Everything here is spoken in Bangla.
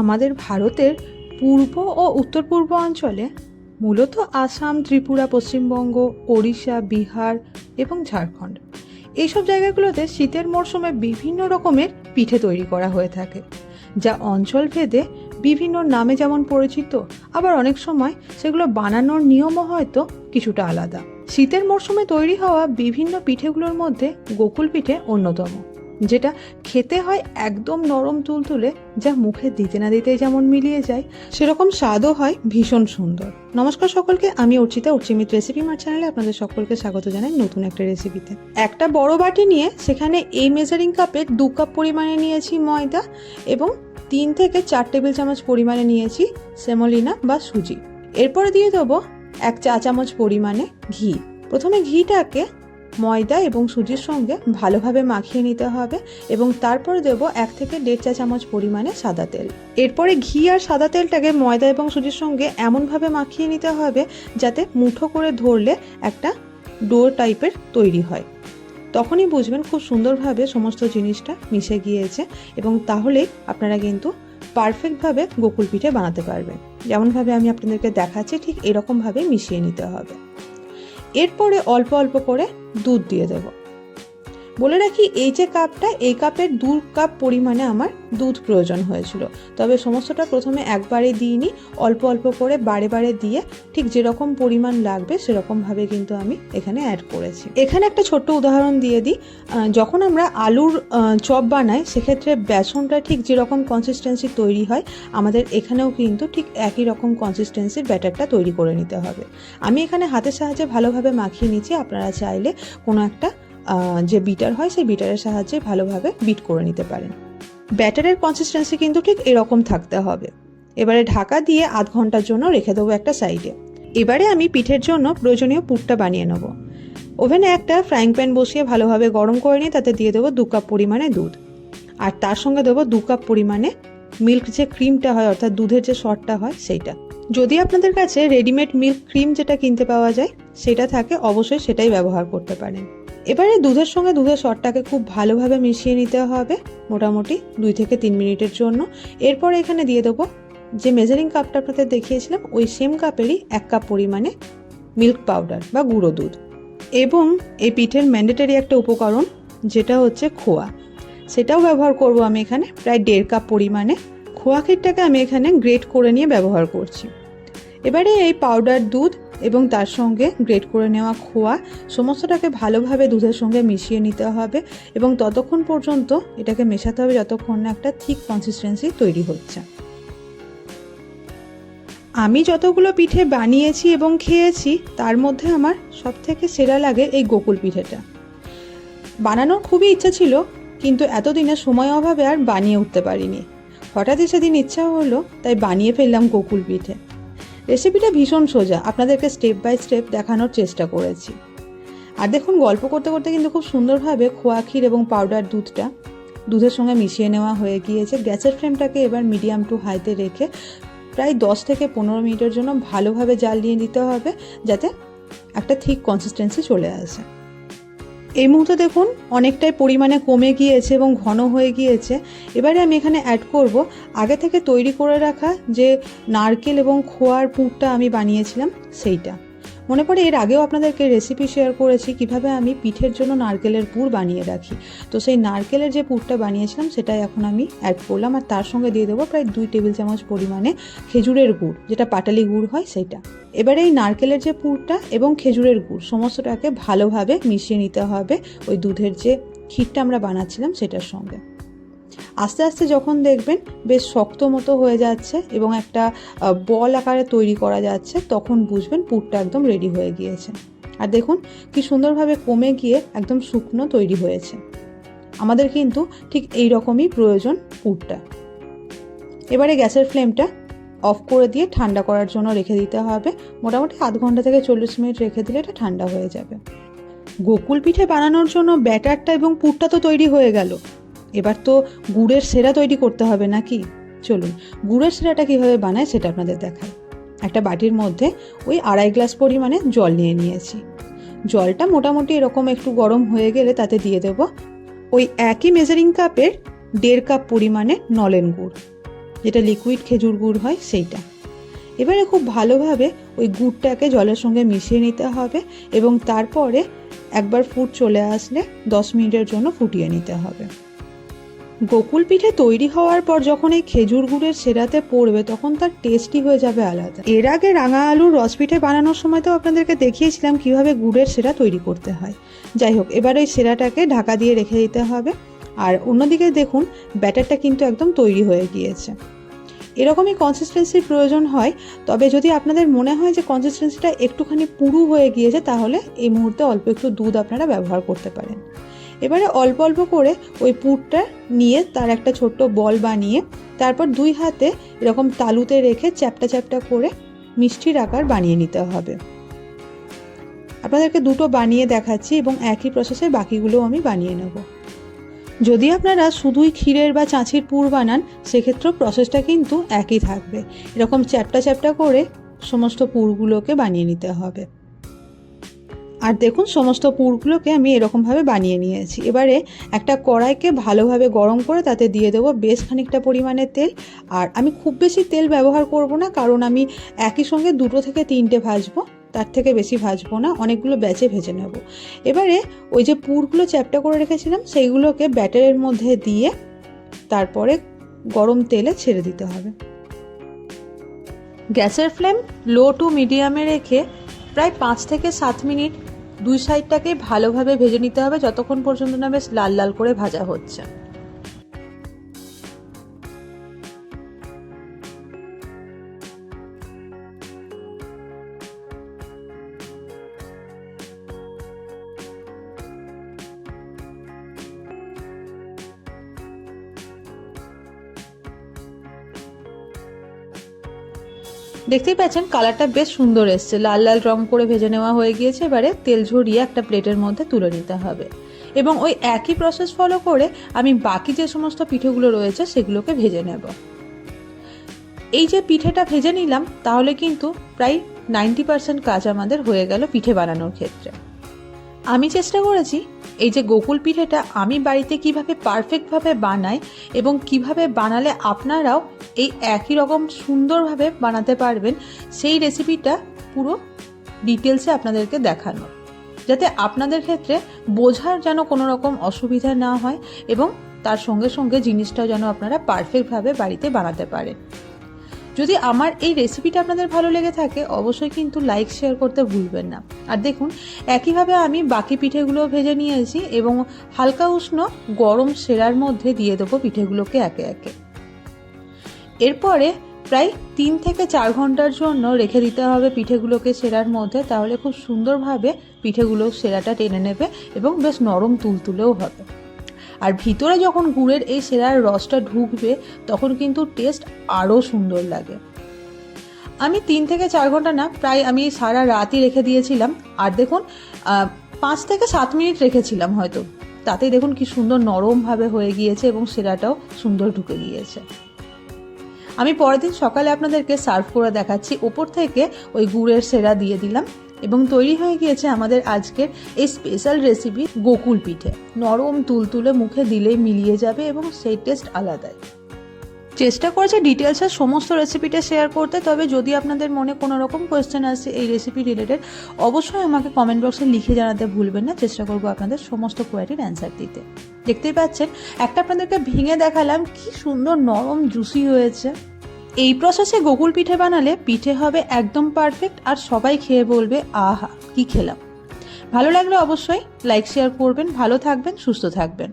আমাদের ভারতের পূর্ব ও উত্তর পূর্ব অঞ্চলে মূলত আসাম, ত্রিপুরা, পশ্চিমবঙ্গ, ওড়িশা, বিহার এবং ঝাড়খণ্ড। এইসব জায়গাগুলোতে শীতের মরশুমে বিভিন্ন রকমের পিঠে তৈরি করা হয়ে থাকে, যা অঞ্চল ভেদে বিভিন্ন নামে যেমন পরিচিত, আবার অনেক সময় সেগুলো বানানোর নিয়মও হয়তো কিছুটা আলাদা। শীতের মরশুমে তৈরি হওয়া বিভিন্ন পিঠেগুলোর মধ্যে গোকুল পিঠে অন্যতম। যেটা খেতে হয় একদম নরম তুলতুলে যা মুখে দিতে না দিতে যেমন মিলিয়ে যায়, সেরকম স্বাদও হয় ভীষণ সুন্দর। নমস্কার সকলকে, আমি অর্চিতা অর্চিমিত রেসিপি মার চ্যানেলে আপনাদের সকলকে স্বাগত জানাই নতুন একটা রেসিপিতে। একটা বড় বাটি নিয়ে সেখানে এই মেজারিং কাপে দু কাপ পরিমাণে নিয়েছি ময়দা এবং তিন থেকে চার টেবিল চামচ পরিমাণে নিয়েছি সেমোলিনা বা সুজি। এরপরে দিয়ে দেবো এক চা চামচ পরিমাণে ঘি। প্রথমে ঘিটাকে ময়দা এবং সুজির সঙ্গে ভালোভাবে মাখিয়ে নিতে হবে এবং তারপরে দেব এক থেকে দেড় চা চামচ পরিমাণে সাদা তেল। এরপরে ঘি আর সাদা তেলটাকে ময়দা এবং সুজির সঙ্গে এমনভাবে মাখিয়ে নিতে হবে যাতে মুঠো করে ধরলে একটা ডো টাইপের তৈরি হয়। তখনই বুঝবেন খুব সুন্দরভাবে সমস্ত জিনিসটা মিশে গিয়েছে এবং তাহলেই আপনারা কিন্তু পারফেক্টভাবে গোকুল পিঠে বানাতে পারবেন। যেমনভাবে আমি আপনাদেরকে দেখাচ্ছি, ঠিক এরকমভাবে মিশিয়ে নিতে হবে। এরপরে অল্প অল্প করে দুধ দিয়ে দেব। বলে রাখি, এই যে কাপটা, এই কাপের দু কাপ পরিমাণে আমার দুধ প্রয়োজন হয়েছিল। তবে সমস্তটা প্রথমে একবারে দিইনি, অল্প অল্প করে বারে বারে দিয়ে ঠিক যেরকম পরিমাণ লাগবে সেরকমভাবে কিন্তু আমি এখানে অ্যাড করেছি। এখানে একটা ছোট্ট উদাহরণ দিয়ে দিই যখন আমরা আলুর চপ বানাই, সেক্ষেত্রে বেসনটা ঠিক যেরকম কনসিস্টেন্সি তৈরি হয়, আমাদের এখানেও কিন্তু ঠিক একই রকম কনসিস্টেন্সির ব্যাটারটা তৈরি করে নিতে হবে। আমি এখানে হাতের সাহায্যে ভালোভাবে মাখিয়ে নিচ্ছি, আপনারা চাইলে কোনো একটা যে বিটার হয়, সেই বিটারের সাহায্যে ভালোভাবে বিট করে নিতে পারেন। ব্যাটারের কনসিস্টেন্সি কিন্তু ঠিক এরকম থাকতে হবে। এবারে ঢাকা দিয়ে আধ ঘণ্টার জন্য রেখে দেবো একটা সাইডে। এবারে আমি পিঠের জন্য প্রয়োজনীয় পুরটা বানিয়ে নেব। ওভেনে একটা ফ্রাইং প্যান বসিয়ে ভালোভাবে গরম করে নিয়ে তাতে দিয়ে দেবো দু কাপ পরিমাণে দুধ। আর তার সঙ্গে দেবো দু কাপ পরিমাণে মিল্ক যে ক্রিমটা হয়, অর্থাৎ দুধের যে শটটা হয়, সেইটা। যদি আপনাদের কাছে রেডিমেড মিল্ক ক্রিম যেটা কিনতে পাওয়া যায়, সেটা থাকে, অবশ্যই সেটাই ব্যবহার করতে পারেন। এবারে দুধের সঙ্গে দুধের শটটাকে খুব ভালোভাবে মিশিয়ে নিতে হবে, মোটামুটি দুই থেকে তিন মিনিটের জন্য। এরপর এখানে দিয়ে দেবো যে মেজারিং কাপটা আপনাদের দেখিয়েছিলাম, ওই সেম কাপেরই এক কাপ পরিমাণে মিল্ক পাউডার বা গুঁড়ো দুধ। এবং এই পিঠের ম্যান্ডেটারি একটা উপকরণ, যেটা হচ্ছে খোয়া। সেটাও ব্যবহার করব আমি এখানে, প্রায় দেড় কাপ পরিমাণে। খোয়া ক্ষীরটাকে আমি এখানে গ্রেট করে নিয়ে ব্যবহার করছি। এবারে এই পাউডার দুধ এবং তার সঙ্গে গ্রেট করে নেওয়া খোয়া সমস্তটাকে ভালোভাবে দুধের সঙ্গে মিশিয়ে নিতে হবে এবং ততক্ষণ পর্যন্ত এটাকে মেশাতে হবে যতক্ষণ না একটা ঠিক কনসিস্টেন্সি তৈরি হচ্ছে। আমি যতগুলো পিঠে বানিয়েছি এবং খেয়েছি, তার মধ্যে আমার সব থেকে সেরা লাগে এই গোকুল পিঠেটা। বানানোর খুবই ইচ্ছা ছিল, কিন্তু এতদিনে সময় অভাবে আর বানিয়ে উঠতে পারিনি। হঠাৎই সেদিন ইচ্ছা হলো, তাই বানিয়ে ফেললাম গোকুল পিঠে। রেসিপিটা ভীষণ সোজা। আপনাদেরকে স্টেপ বাই স্টেপ দেখানোর চেষ্টা করেছি। আর দেখুন, গল্প করতে করতে কিন্তু খুব সুন্দরভাবে খোয়া ক্ষীর এবং পাউডার দুধটা দুধের সঙ্গে মিশিয়ে নেওয়া হয়ে গিয়েছে। গ্যাসের ফ্লেমটাকে এবার মিডিয়াম টু হাইতে রেখে প্রায় দশ থেকে পনেরো মিনিটের জন্য ভালোভাবে জাল দিয়ে দিতে হবে, যাতে একটা থিক কনসিস্টেন্সি চলে আসে। এই মুহূর্তে দেখুন, অনেকটাই পরিমাণে কমে গিয়েছে এবং ঘন হয়ে গিয়েছে। এবারে আমি এখানে অ্যাড করব, আগে থেকে তৈরি করে রাখা যে নারকেল এবং খোয়ার পুরটা আমি বানিয়েছিলাম, সেইটা। মনে পড়ে, এর আগেও আপনাদেরকে রেসিপি শেয়ার করেছি কীভাবে আমি পিঠের জন্য নারকেলের পুর বানিয়ে রাখি। তো সেই নারকেলের যে পুরটা বানিয়েছিলাম, সেটাই এখন আমি অ্যাড করলাম। আর তার সঙ্গে দিয়ে দেবো প্রায় দুই টেবিল চামচ পরিমাণে খেজুরের গুড়, যেটা পাটালি গুড় হয় সেটা এবারে এই নারকেলের যে পুরটা এবং খেজুরের গুড়, সমস্তটাকে ভালোভাবে মিশিয়ে নিতে হবে ওই দুধের যে ক্ষীরটা আমরা বানাচ্ছিলাম সেটার সঙ্গে। আস্তে আস্তে যখন দেখবেন বেশ শক্ত মতো হয়ে যাচ্ছে এবং একটা বল আকারে তৈরি করা যাচ্ছে, তখন বুঝবেন পুরটা একদম রেডি হয়ে গিয়েছে। আর দেখুন কি সুন্দরভাবে কমে গিয়ে একদম শুকনো তৈরি হয়েছে। আমাদের কিন্তু ঠিক এই রকমই প্রয়োজন পুরটা। এবারে গ্যাসের ফ্লেমটা অফ করে দিয়ে ঠান্ডা করার জন্য রেখে দিতে হবে। মোটামুটি আধ ঘণ্টা থেকে চল্লিশ মিনিট রেখে দিলে এটা ঠান্ডা হয়ে যাবে। গোকুল পিঠে বানানোর জন্য ব্যাটারটা এবং পুরটা তো তৈরি হয়ে গেল। এবার তো গুড়ের সেরা তৈরি করতে হবে নাকি? চলুন, গুড়ের সেরাটা কীভাবে বানায় সেটা আপনাদের দেখাই। একটা বাটির মধ্যে ওই আড়াই গ্লাস পরিমাণে জল নিয়ে নিয়েছি। জলটা মোটামুটি এরকম একটু গরম হয়ে গেলে তাতে দিয়ে দেব ওই একই মেজারিং কাপের দেড় কাপ পরিমাণে নলেন গুড়, যেটা লিকুইড খেজুর গুড় হয় সেইটা। এবারে খুব ভালোভাবে ওই গুড়টাকে জলের সঙ্গে মিশিয়ে নিতে হবে এবং তারপরে একবার ফুট চলে আসলে দশ মিনিটের জন্য ফুটিয়ে নিতে হবে। গোকুল পিঠে তৈরি হওয়ার পর যখন এই খেজুর গুড়ের সেরাতে পড়বে, তখন তার টেস্টই হয়ে যাবে আলাদা। এর আগে রাঙা আলুর রস পিঠে বানানোর সময় তো আপনাদেরকে দেখিয়েছিলাম কীভাবে গুড়ের সেরা তৈরি করতে হয়। যাই হোক, এবার ওই সেরাটাকে ঢাকা দিয়ে রেখে দিতে হবে। আর অন্যদিকে দেখুন, ব্যাটারটা কিন্তু একদম তৈরি হয়ে গিয়েছে। এরকমই কনসিস্টেন্সির প্রয়োজন হয়, তবে যদি আপনাদের মনে হয় যে কনসিস্টেন্সিটা একটুখানি পুরু হয়ে গিয়েছে, তাহলে এই মুহূর্তে অল্প একটু দুধ আপনারা ব্যবহার করতে পারেন। এবারে অল্প অল্প করে ওই পুরটা নিয়ে তার একটা ছোট্ট বল বানিয়ে তারপর দুই হাতে এরকম তালুতে রেখে চ্যাপটা চ্যাপটা করে মিষ্টির আকার বানিয়ে নিতে হবে। আপনাদেরকে দুটো বানিয়ে দেখাচ্ছি এবং একই প্রসেসে বাকিগুলো আমি বানিয়ে নেব। যদি আপনারা শুধুই ক্ষীরের বা চাঁচির পুর বানান, সেক্ষেত্রেও প্রসেসটা কিন্তু একই থাকবে। এরকম চ্যাপটা চ্যাপটা করে সমস্ত পুরগুলোকে বানিয়ে নিতে হবে। আর দেখুন, সমস্ত পুরগুলোকে আমি এরকমভাবে বানিয়ে নিয়েছি। এবারে একটা কড়াইকে ভালোভাবে গরম করে তাতে দিয়ে দেবো বেশ খানিকটা পরিমাণে তেল। আর আমি খুব বেশি তেল ব্যবহার করব না, কারণ আমি একই সঙ্গে দুটো থেকে তিনটে ভাজবো, তার থেকে বেশি ভাজবো না, অনেকগুলো ব্যাচে ভেজে নেব। এবারে ওই যে পুরগুলো চ্যাপটা করে রেখেছিলাম, সেইগুলোকে ব্যাটারের মধ্যে দিয়ে তারপরে গরম তেলে ছেড়ে দিতে হবে। গ্যাসের ফ্লেম লো টু মিডিয়ামে রেখে প্রায় পাঁচ থেকে সাত মিনিট দুই সাইডটাকে ভালোভাবে ভেজে নিতে হবে, যতক্ষণ পর্যন্ত না বেশ লাল লাল করে ভাজা হচ্ছে। দেখতেই পাচ্ছেন কালারটা বেশ সুন্দর এসছে। লাল লাল রং করে ভেজে নেওয়া হয়ে গিয়েছে। এবারে তেল ঝরিয়ে একটা প্লেটের মধ্যে তুলে নিতে হবে। এবং ওই একই প্রসেস ফলো করে আমি বাকি যে সমস্ত পিঠেগুলো রয়েছে সেগুলোকে ভেজে নেব। এই যে পিঠেটা ভেজে নিলাম, তাহলে কিন্তু প্রায় নাইনটি পার্সেন্ট কাজ আমাদের হয়ে গেল পিঠে বানানোর ক্ষেত্রে। আমি চেষ্টা করেছি এই যে গোকুল পিঠেটা আমি বাড়িতে কীভাবে পারফেক্টভাবে বানাই এবং কীভাবে বানালে আপনারাও এই একই রকম সুন্দরভাবে বানাতে পারবেন। সেই রেসিপিটা পুরো ডিটেলসে আপনাদেরকে দেখানো যাতে আপনাদের ক্ষেত্রে বোঝার যেন কোনো রকম অসুবিধা না হয় এবং তার সঙ্গে সঙ্গে জিনিসটাও যেন আপনারা পারফেক্টভাবে বাড়িতে বানাতে পারেন। যদি আমার এই রেসিপিটা আপনাদের ভালো লেগে থাকে, অবশ্যই কিন্তু লাইক শেয়ার করতে ভুলবেন না। আর দেখুন, একইভাবে আমি বাকি পিঠেগুলো ভেজে নিয়েছি এবং হালকা উষ্ণ গরম সেরার মধ্যে দিয়ে দেবো পিঠেগুলোকে একে একে। এরপরে প্রায় তিন থেকে চার ঘণ্টার জন্য রেখে দিতে হবে পিঠেগুলোকে সেরার মধ্যে, তাহলে খুব সুন্দরভাবে পিঠেগুলো সেরাটা টেনে নেবে এবং বেশ নরম তুলতুলেও হবে। আর ভিতরে যখন গুড়ের এই সেরার রসটা ঢুকবে, তখন কিন্তু টেস্ট আরও সুন্দর লাগে। আমি তিন থেকে চার ঘণ্টা না, প্রায় আমি সারা রাতই রেখে দিয়েছিলাম। আর দেখুন পাঁচ থেকে সাত মিনিট রেখেছিলাম হয়তো। তাতেই দেখুন কি সুন্দর নরমভাবে হয়ে গিয়েছে এবং সেরাটাও সুন্দর ঢুকে গিয়েছে। আমি পরের দিন সকালে আপনাদেরকে সার্ভ করে দেখাচ্ছি। ওপর থেকে ওই গুড়ের সেরা দিয়ে দিলাম এবং তৈরি হয়ে গিয়েছে আমাদের আজকের এই স্পেশাল রেসিপি গোকুল পিঠে। নরম তুলতুলে মুখে দিলেই মিলিয়ে যাবে এবং সেই টেস্ট আলাদাই। চেষ্টা করেছি ডিটেলসের সমস্ত রেসিপিটা শেয়ার করতে, তবে যদি আপনাদের মনে কোনো রকম কোয়েশ্চেন আসে এই রেসিপি রিলেটেড অবশ্যই আমাকে কমেন্ট বক্সে লিখে জানাতে ভুলবেন না। চেষ্টা করব আপনাদের সমস্ত কোয়ারির অ্যান্সার দিতে। দেখতেই পাচ্ছেন, একটা আপনাদেরকে ভেঙে দেখালাম, কি সুন্দর নরম জুসি হয়েছে। এই প্রসেসে গোকুল পিঠে বানালে পিঠে হবে একদম পারফেক্ট আর সবাই খেয়ে বলবে, আহা, কি খেলাম। ভালো লাগলে অবশ্যই লাইক শেয়ার করবেন, ভালো থাকবেন, সুস্থ থাকবেন।